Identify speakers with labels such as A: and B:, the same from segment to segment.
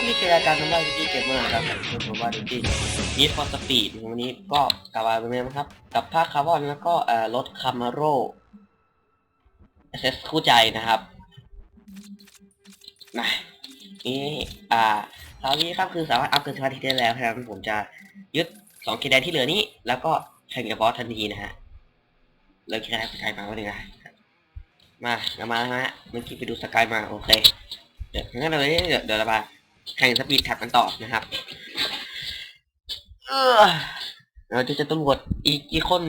A: ครับนี่คือรายการน้ำลายดิจิเกมเมอร์นะครับผมผมว่าดิจินีดฟอสปีดวันนี้ก็กลับมาเป็นไงครับ กับภาคคาร์บอนแล้วก็เอ่อรถคามาโร่เอสคู่ใจนะครับนะนี่อ่าคราวนี้ครับคือสามารถอัพเกินสมาธิได้แล้วครับผมจะยึดสองเกมแดนที่เหลือนี้ แล้วก็แข่งกับบอสทันทีนะฮะเลิกแค่สกายมาวันหนึ่งนะมาเรามาแล้วฮะเมื่อกี้ไปดูสกายมาโอเค เดี๋ยวงั้นเราเดี๋ยวเดี๋ยวเรามา แข่งสปีดแท็บกันต่อนะครับ เราจะจะตำรวจอีกกี่คน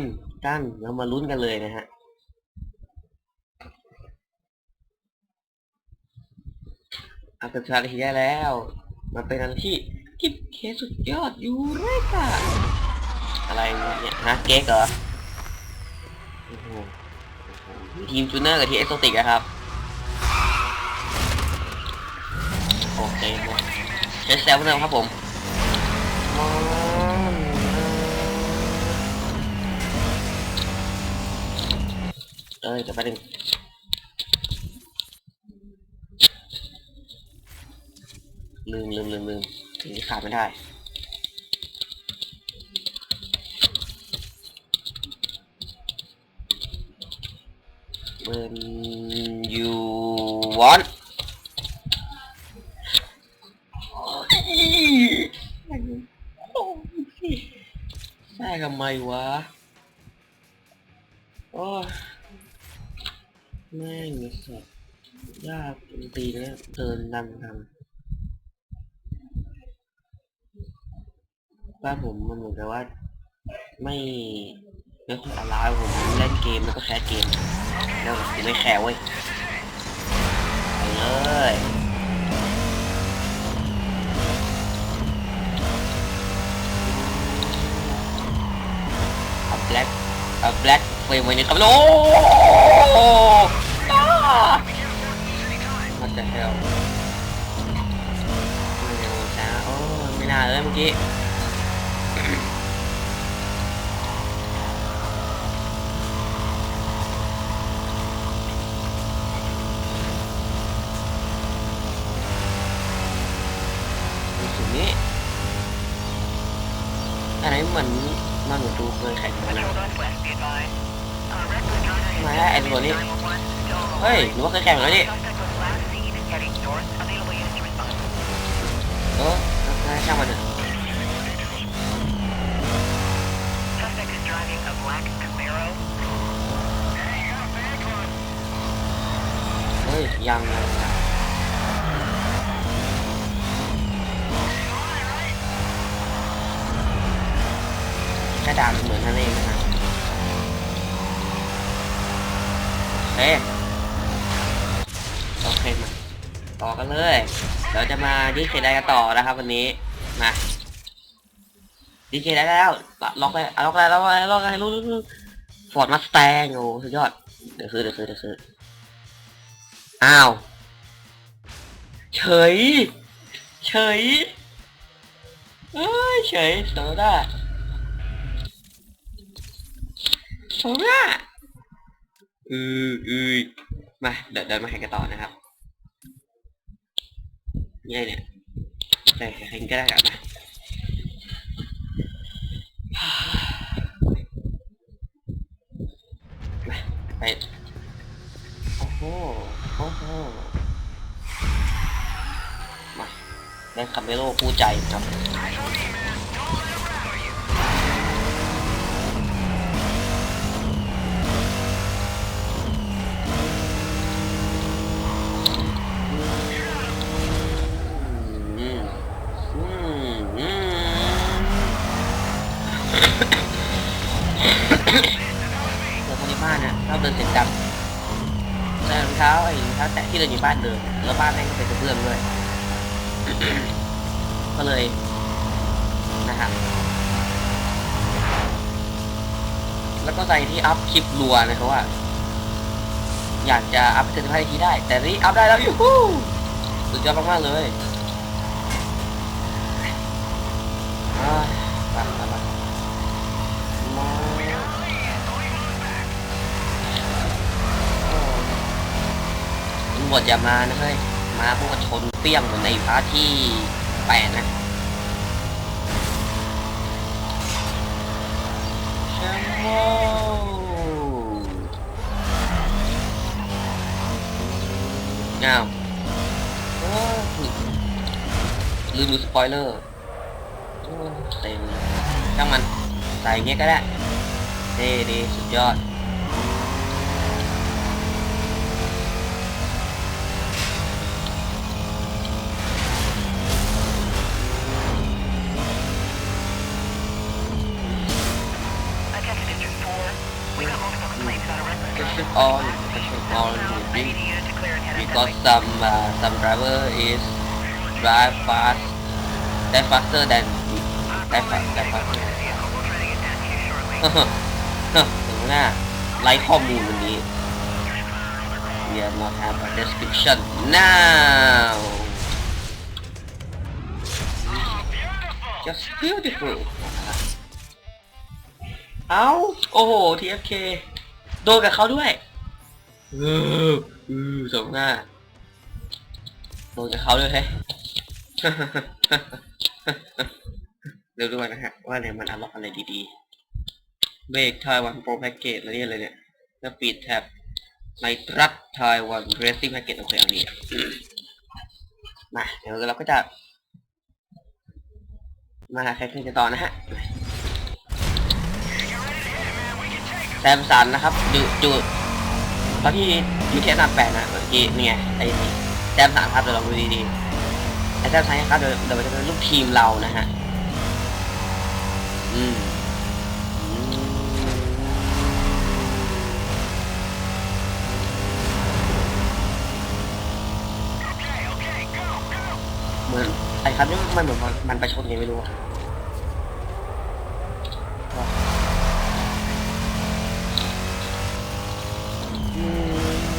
A: กันเรามาลุ้นกันเลยนะฮะอาเป็นชาทีได้แล้ว มันเป็นอะไรที่ที่เคสุดยอดอยู่เลยค่ะ อะไรเนี่ยฮะเก๊กเหรอทีมจูเนอร์กับทีมเอ็กโซติกนะครับ อเคหมดใช้แซวเดิมครับผมเอ้ยจะไปดึงลืมลืมลืมลืมสิ่งที่ขาดไม่ได้ when you want ใช่ทำ ไมวะโอ้แม่งสัตว์ยากจริงๆนะเดินนำทางบ้านผมมันเหมือนกับว่า ไม่ไม่ค่อยอลาวผมเล่นเกมแล้วก็แคสเกมแล้วผมไม่แคร์เว้ยไปเลย black a black flame วันนี้ครับโอ้โห What the hell ไม่เอาช้าโอ้ไม่น่าเลยเมื่อกี้นี้อันไหนเหมือน นเหมือนดูเคยแข่งกันนะ
B: มาแล้วไอ้ตัวนี้
A: เฮ้ยหนูว่าเคยแข่งแล้วนี่เออน่าช่างมันเถอะเฮ้ยยังยังยั งกระดานเหมือนนั่นเองนะครับโอเคโอเคมาต่อกันเลย เราจะมาดีเคได้กันต่อนะครับ วันนี้ มาดีเคได้แล้ว ล็อกเลยล็อกเลยล็อกเลยล็อกเลยรู้รู้รู้ฟอร์ดมาสแตงโอ้สุดยอด เดี๋ยวคือเดี๋ยวคือเดี๋ยวคืออ้าว เฉย เฉยเอ้ยเฉยโซดา โซดาอืออือมาเดี๋ยวเดินมาแข่งกันต่อนะครับนี่ไงเนี่ยใส่แข่งก็ได้กันมามาไปโอ้โหโอ้โหมาได้คาเมโลคู่ใจครับ อืมอืมอืมเดินคนในบ้าน เดินเสียงดังใส่รองเท้าไอ้รองเท้าแตะที่เดินอยู่บ้านเดินแล้วบ้านแม่งก็เป็นกระเบื้องด้วยก็เลยนะฮะแล้วก็ใจที่อัพคลิปรัวนะครับว่า อยากจะอัพเกินห้านาทีได้ แต่นี่อัพได้แล้วอยู่สุดยอดมากๆเลยอ่าไปไปไปมาตำรวจอย่ามานะเฮ้ย มาพวกชนเปี้ยงเหมือนในพาร์ทที่แปดนะแชมโมอ้าวโอ้ยลืมดูสปอยเลอร์เต็มช่างมัน ใส่เงี้ยก็ได้เท่ดีสุดยอด is drive fast that faster than that fast that
B: Take
A: faster
B: at the vehicle. We'll try to get down to you shortly.
A: ถึงหน้าไล่ข้อมูลวันนี้ we are not have a description now just beautiful เอาโอ้โห TFK โดนกับเขาด้วย เออเออสมหน้า โดนกับเขาด้วยเฮ้ยเดี๋ยวดูกันนะฮะ ว่าเนี่ยมันอัลล็อกอะไรดีๆเบรกไทวันโปรแพ็กเกจอะไรเนี่ยอะไรเนี่ย แล้วปิดแท็บไนตรัสไทวันเรสซิ่งแพ็กเกจโอเคเอานี่มาเดี๋ยวเราก็จะ มาใครขึ้นกันต่อนะฮะแซมสันนะครับดูดูตอนที่ยูเทสนาแปดนะเมื่อกี้เนี่ไงไอ้ แซมสามครับเดี๋ยวลองดูดีๆไอ้แซมสามครับเดี๋ยวเดี๋ยวจะเป็นลูกทีมเรานะฮะอืมเหมือนไอ้ครับนี่มันเหมือนมันมันประชดไงไม่รู้อะอืม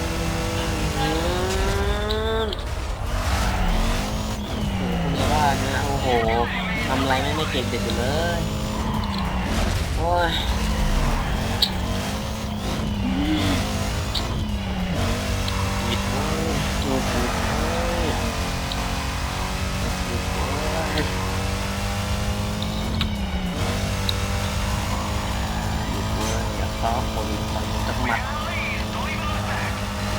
A: โอ้โหคุณจะว่านะโอ้โหทำอะ ไรไม่ไม่เก่งเด็ดอยู่เลย โอ้ยบิดโอ้ยจูบบิดโอ้ยบิดโอ้ยบิดโอ้ยอย่าซ้อคนต่อยจังหมัด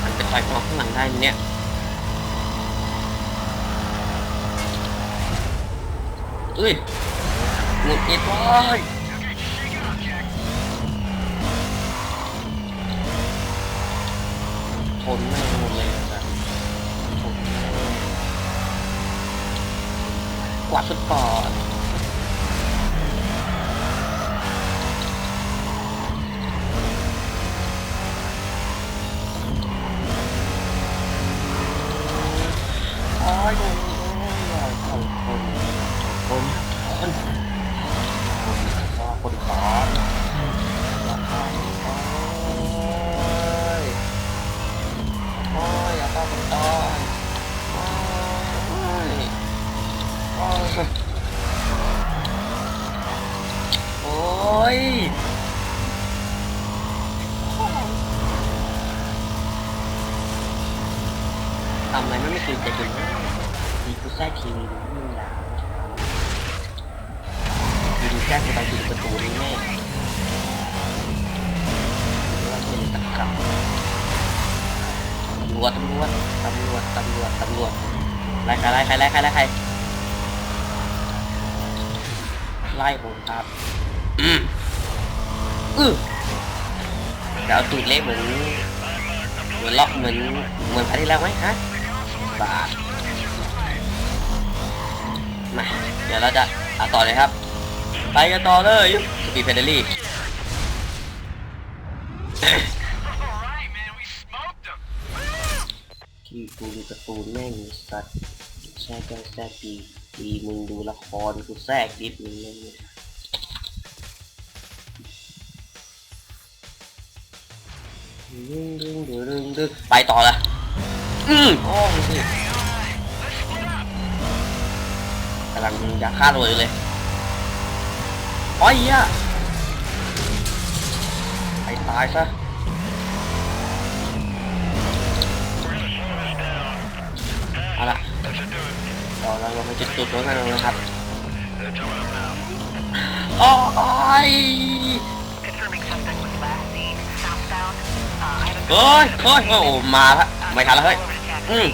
A: มันจะต่อยคนข้างหลังได้ไหมเนี่ยเอ้ยหงุ ดหงิดเว้ยทนไม่หมดเลยแบบทนไม่กวาดสุดปอดโอ้ยโอ้ยโอ้ยคนคนคนคนคนขอน โอ้ยอย่าเข้าผมตอนโอ้ย โอ้ยทำอะไรไม่ไม่ตื่นใจกันเลยมีกูแทรกทีวีดูไม่ด่าดูดูแทรกไปดูประตูนี่แม่ว่าเป็นตะกับตำรวจตำรวจตำรวจตำรวจตำรวจไล่ใครไล่ใครไล่ใครไล่ใคร ไล่ผมครับ อืมอือเดี๋ยวตูดเล็กเหมือนเหมือนล็อกเหมือนเหมือนพันที่แล้วไหมฮะบาทมาเดี๋ยวเราจะเอาต่อเลยครับ ไปกันต่อเลยสปีดเพดลี่
B: Alright, man. We smoked them.
A: ที่กูดูการ์ตูนแม่งสัตว์แช่แก้วแทรกปี ปีมึงดูละครกูแทรกนิดนึงเลยดึงดึงดึงดึงดึงไปต่อละอืมโอ้ยสิกำลังอยากฆ่าตัวอยู่เลยอ้ยเหี้ยไปตายซะเอาละ เราเราลงไปจุดจุดๆตรงนั้นเลยนะครับโอ้ย
B: Confirming suspect was last seen southbound. Uh, I have a
A: เฮ้ยเฮ้ยโอ้โหมาละไม่ทันแล้วเฮ้ย
B: over to taxi.
A: อืม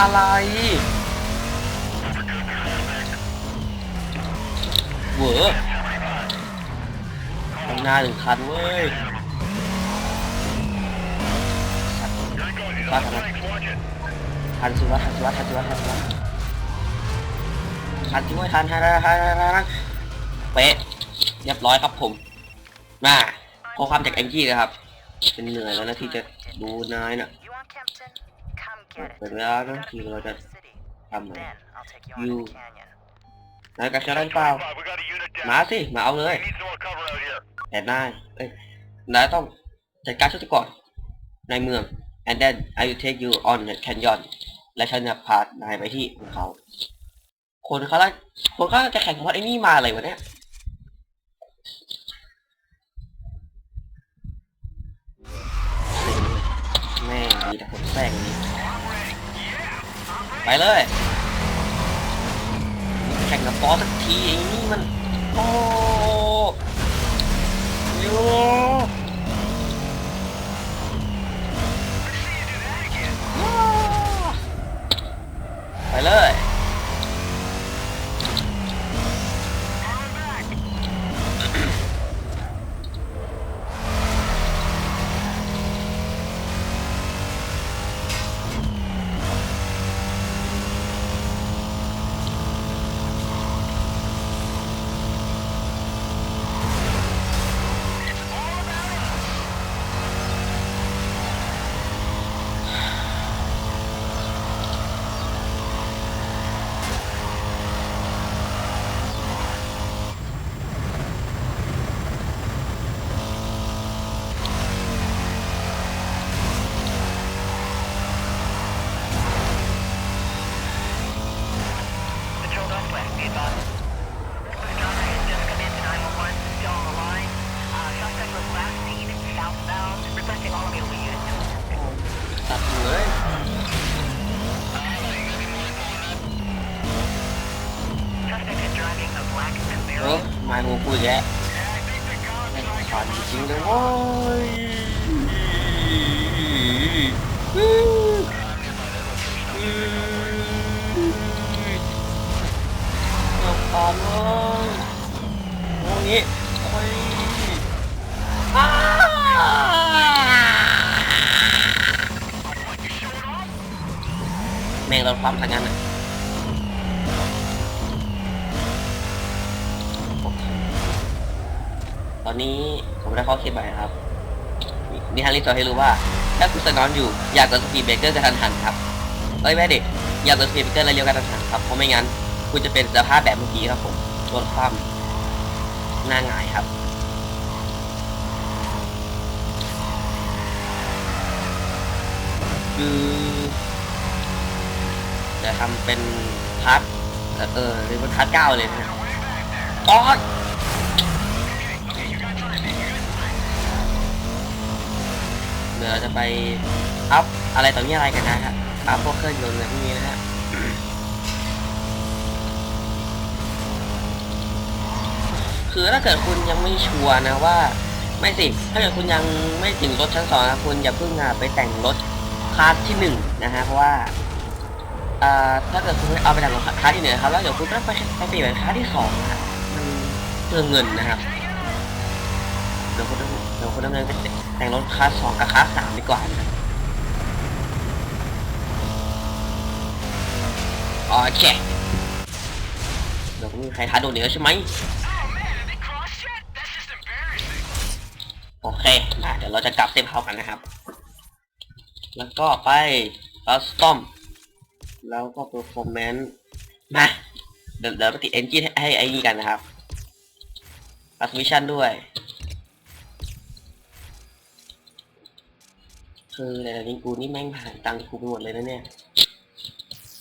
A: อะไรเหวอข้างหน้าหนึ่งคันเว้ย ว่าทำไมทันสิวะทันสิวะทันสิวะทันสิวะทันสิวะทันทันทันทันทันทันเป๊ะเรียบร้อยครับผมมาขอความจากแองจี้นะครับเป็นเหนื่อยแล้วนะที่จะดูนายน่ะเป็นเวลานะที่เราจะทำอะไร
B: Then I'll take you
A: You-
B: on to the canyon.
A: นายกับฉันได้หรือเปล่ามาสิมาเอาเลยแต่นายเอ้ยนายต้องจัดการชุดก่อนในเมือง and then I will take you on the canyon และฉันจะพานายไปที่ภูเขา คนเขาละคนเขาจะแข่งเพราไอ้นี่มาอะไรวะเนี่ย แม่งมีแต่คนแซงนี่ไปเลย แข่งกับฟอสสักทีไอ้นี่มัน โอ้โยไป เลย
B: Patrol Northwest, be advised. Pastrana has just come into 911, still on the line. Uh, suspect was last seen southbound, requesting all available units.
A: ตัดหัวเลย
B: Suspect is driving a black
A: เออ
B: Camaro.
A: มา งูพูดแยะไม่ผ่านจริงเลยโว้ยเอาตามเลยโอ้ยโอ้ยอ้าแม่งเราความทางนั้นอะ อนนี้ผมได้ข้อคิดใหม่ครับนิทานลิสอนให้รู้ว่า ถ้าคุณสนอนอยู่อยากเดินสปีดเบรกเกอร์กระทันหันครับเอ้ยแม่เด็กอยากเดินสปีดเบรกเกอร์แล้วเลี้ยวกระทันหันครับเพราะไม่งั้นคุณจะเป็นสภาพแบบเมื่อกี้ครับผมรถคว่ำหน้าหงายครับคือจะทำเป็นพาร์ทเออเออหรือเป็นพาร์ทเก้าเลยนะอ๋อ เดี๋ยวเราจะไปอัพอะไรต่อมีอะไรกันนะครับอัพพวกเครื่องยนต์อะไรพวกนี้นะฮะคือถ้าเกิดคุณยังไม่ชัวร์นะว่า ไม่สิ ถ้าเกิดคุณยังไม่ถึงรถชั้นสองนะคุณอย่าเพิ่งอะไปแต่งรถคลาสที่หนึ่งนะฮะเพราะว่าถ้าเกิดคุณเอาไปแต่งรถคลาสที่หนึ่งครับแล้วเดี๋ยวคุณต้องไปไปเปลี่ยนคลาสที่สองนะฮะมันเปลืองเงินนะครับเดี๋ยวคุณต้องเดี๋ยวคุณต้องเดินไป แต่งรถคลาสสองกับคลาสสามดีกว่านะโอเคเดี๋ยวมีใครท้าโดนเดี๋ยวใช่ไหมโอเคเดี๋ยวเราจะกลับเซฟเฮากันนะครับ แล้วก็ไป custom แล้วก็ performance มาเดี๋ยวเดี๋ยวไปติด engine ให้ให้ไอ้นี่กันนะครับ t r a n s m i s s i o ด้วย คือในตอนนี้กูนี่แม่งผ่านตังค์กูไปหมดเลยนะเนี่ย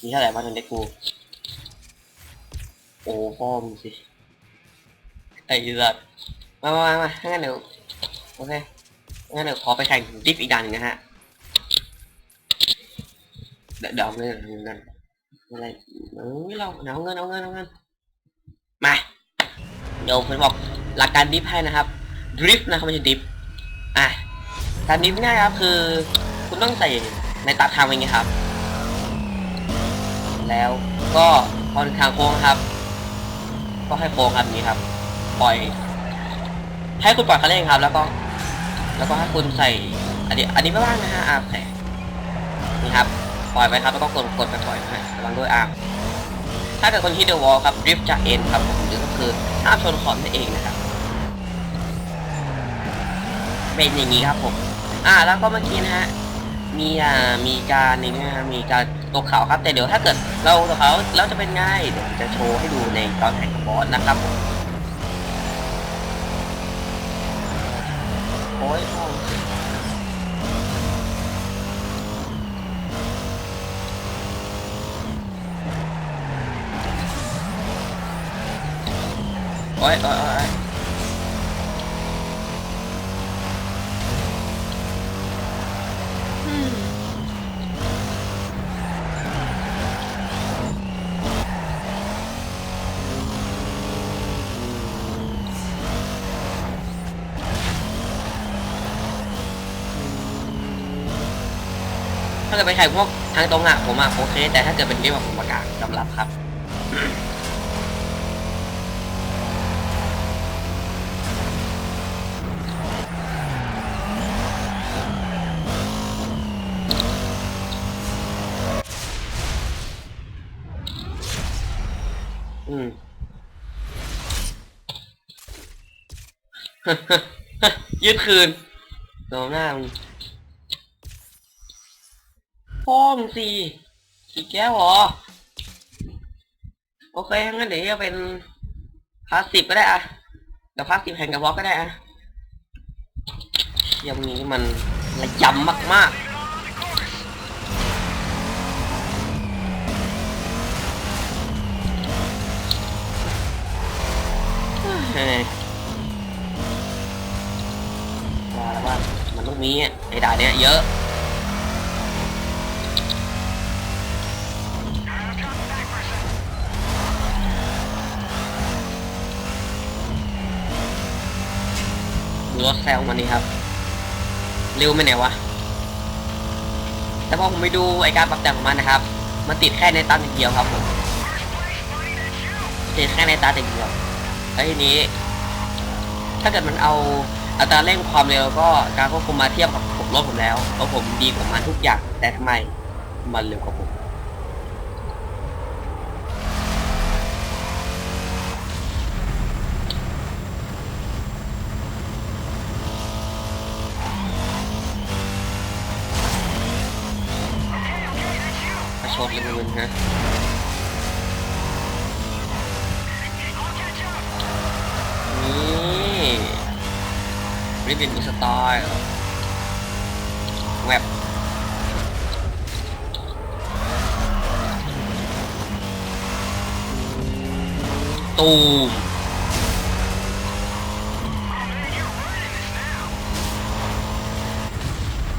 A: มีเท่าไหร่บ้างตอนเด็กกู โอ้พ่อมึงสิ ไอ้สัตว์มามามามาถ้างั้นเดี๋ยวโอเคงั้นเดี๋ยวขอไปแข่งดิฟอีกด่านหนึ่งนะฮะ เดี๋ยวเดี๋ยวเอาเงินเงินอะไรเอ้ยเราเอาเงินเอาเงินเอาเงิน มา เดี๋ยวผมบอกหลักการดิฟให้นะครับดริฟนะครับไม่ใช่ดิฟอะ การดิฟง่ายครับคือ คุณต้องใส่ในตาทางอย่างเงี้ครับ แล้วก็พอถึงทางโค้งครับ ก็ให้โค้งครับนี้ครับ ปล่อย ให้คุณปล่อยคันเร่งครับ แล้วก็ แล้วก็ให้คุณใส่ อันนี้ อันนี้ไม่ว่างนะฮะอ่าใส่นี่ครับ ปล่อยไปครับ แล้วก็กดกดไปปล่อยนะฮะระวังด้วยอ่าถ้าเกิดคนที่เดอะวอลครับริฟจากเอ็นครับผมหรือก็คือห้ามชนขอบนั่นเองนะครับ เป็นอย่างนี้ครับผม อ่า แล้วก็เมื่อกี้นะฮะ มีอ่า มีการนี่นะฮะ มีการตกเขาครับ แต่เดี๋ยวถ้าเกิดเราตกเขาแล้วจะเป็นไงเดี๋ยวจะโชว์ให้ดูในตอนแข่งกับบอสนะครับโอ้ยโอ้ยโอ้ย ถ้าเกิดเป็นแข่พวกทางตรงอะผมอะโอเค แต่ถ้าเกิดเป็นเกมแบบผมประกาศกำลับครับอืมยืดคืนโดนหน้ามึง พ่อมึงสิอีกแก้วเหรอ โอเค งั้นเดี๋ยวจะเป็นพาสสิบก็ได้อะเดี๋ยวพาสสิบแข่งกับบล็อกก็ได้อะเที่ยมนี้มันระยำมากๆเฮ้ยว่าแล้วว่ามันต้องมีอะไอ้ด่านเนี้ยเยอะ รถแซลมันนี่ครับ เร็วไม่ไหนวะ แต่พอผมไปดูไอการปรับแต่งของมันนะครับ มันติดแค่ในตาติดเดียวครับผมติดแค่ในตาติดเดียวแล้วทีนี้ ถ้าเกิดมันเอาอัตราเร่งความเร็วก็การควบคุมมาเทียบกับรถผมแล้วรถผมดีกว่ามันทุกอย่างแต่ทำไมมันเร็วกว่าผม ฮะนี่ริบบิ้นสไตล์แวบตูม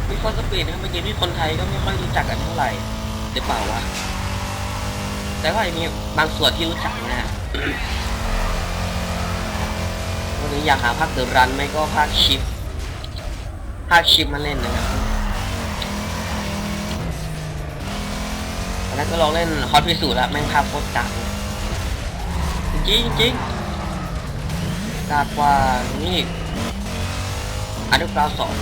A: มีคนสปีดนะครับเมื่อกี้ที่คนไทยก็ไม่ค่อยรู้จักกันเท่าไหร่หรือเปล่าวะ แต่ว่ามีบางส่วนที่รู้จักนะฮะวันนี้อยากหาภาคเดอรันไม่ก็ภาคชิป ภาคชิปมาเล่นนะครับตอนนั้นก็ลองเล่นฮอตพิสูจน์แล้วแม่งภาพโคตรจัดจริงจริงๆกากกว่านี่อันดับกราวสอง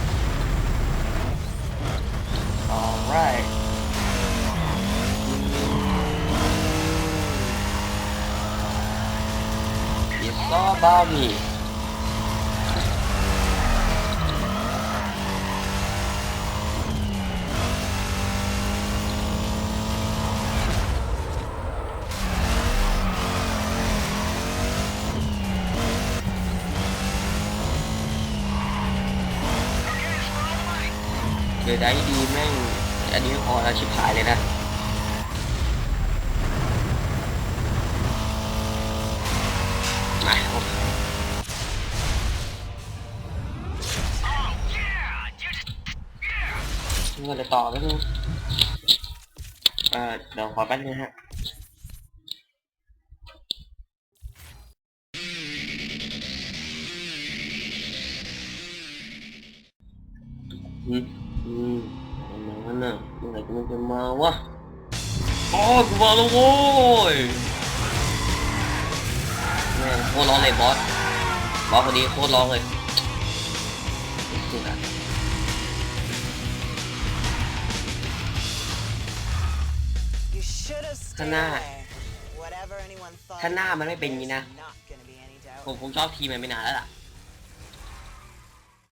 A: Zabami. Để đấy đi mấy anh đi hỏi là chip ต่อแล้วนึงเอ่อเดี๋ยวขอแป๊บนึงฮะอืมอืมมันน่ะเมื่อไหร่จะมันจะมาวะโอ้ยกูมาแล้วโว้ยแม่งโคตรร้อนเลยบอสบอสคนนี้โคตรร้อนเลย ถ้า
C: หน้า
A: ถ้าหน้ามันไม่เป็นงนี้นะ ผมคงชอบทีมมันไปนานแล้วล่ะ